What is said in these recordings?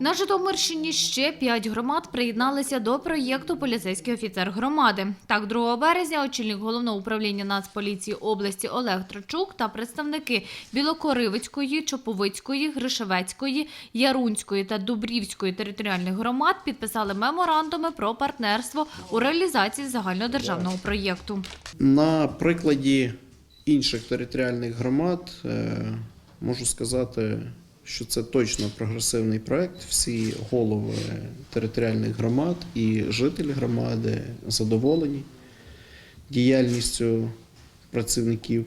На Житомирщині ще п'ять громад приєдналися до проєкту Поліцейський офіцер громади. Так, 2 березня очільник головного управління Нацполіції області Олег Трачук та представники Білокоривицької, Чоповицької, Гришевецької, Ярунської та Дубрівської територіальних громад підписали меморандуми про партнерство у реалізації загальнодержавного проєкту. На прикладі інших територіальних громад е, можу сказати, що це точно прогресивний проект. Всі голови територіальних громад і жителі громади задоволені діяльністю працівників,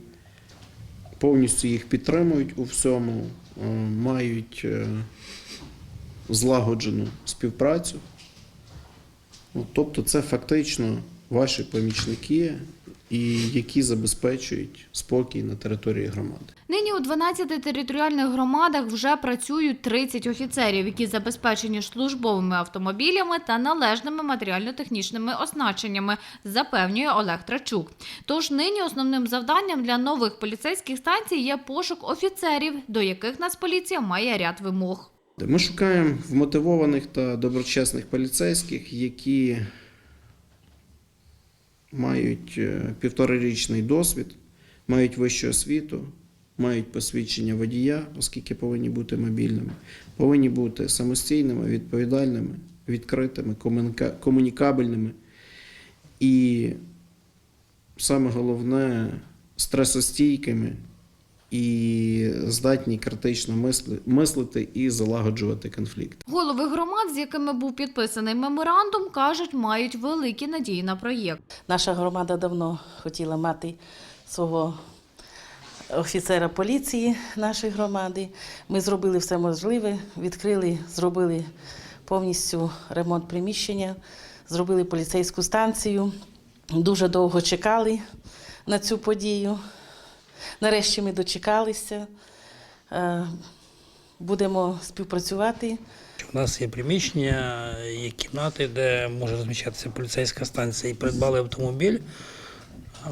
повністю їх підтримують у всьому, е, мають е, злагоджену співпрацю. Тобто це фактично ваші помічники, і які забезпечують спокій на території громади. Нині у 12 територіальних громадах вже працюють 30 офіцерів, які забезпечені службовими автомобілями та належними матеріально-технічними оснащеннями, запевнює Олег Трачук. Тож нині основним завданням для нових поліцейських станцій є пошук офіцерів, до яких Нацполіція має ряд вимог. Ми шукаємо вмотивованих та доброчесних поліцейських, які мають е, півторарічний досвід, мають вищу освіту, мають посвідчення водія, оскільки повинні бути мобільними, повинні бути самостійними, відповідальними, відкритими, комунікабельними. І саме головне стресостійкими і здатні критично мисли- мислити і залагоджувати конфлікт. Голови громад, з якими був підписаний меморандум, кажуть, мають великі надії на проєкт. Наша громада давно хотіла мати свого офіцера поліції нашої громади. Ми зробили все можливе, відкрили, зробили повністю ремонт приміщення, зробили поліцейську станцію. Дуже довго чекали на цю подію. Нарешті ми дочекалися. Е, Будемо співпрацювати. У нас є приміщення, є кімнати, де може розміщатися поліцейська станція. І придбали автомобіль.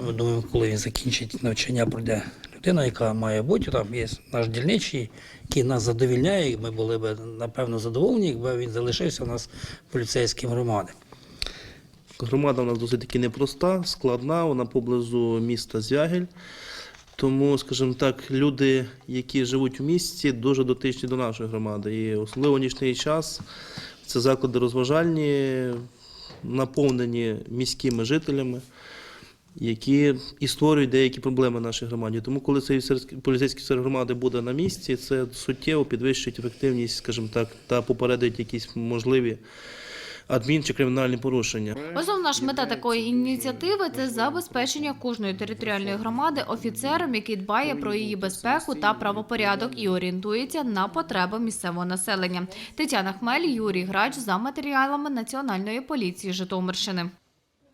Ми думаємо, коли він закінчить навчання, пройде людина, яка має бути. Там є наш дільничий, який нас задовільняє. і Ми були б напевно задоволені, якби він залишився у нас поліцейським громади. Громада у нас досить таки непроста, складна, вона поблизу міста Звягель. Тому, скажімо так, люди, які живуть у місті, дуже дотичні до нашої громади. І особливо нічний час це заклади розважальні, наповнені міськими жителями, які і створюють деякі проблеми нашій громаді. Тому, коли цей поліцейський офіцер громади буде на місці, це суттєво підвищить ефективність, скажімо так, та попередить якісь можливі адмін чи кримінальні порушення. Основна ж мета такої ініціативи це забезпечення кожної територіальної громади офіцером, який дбає про її безпеку та правопорядок і орієнтується на потреби місцевого населення. Тетяна Хмель, Юрій Грач за матеріалами Національної поліції Житомирщини.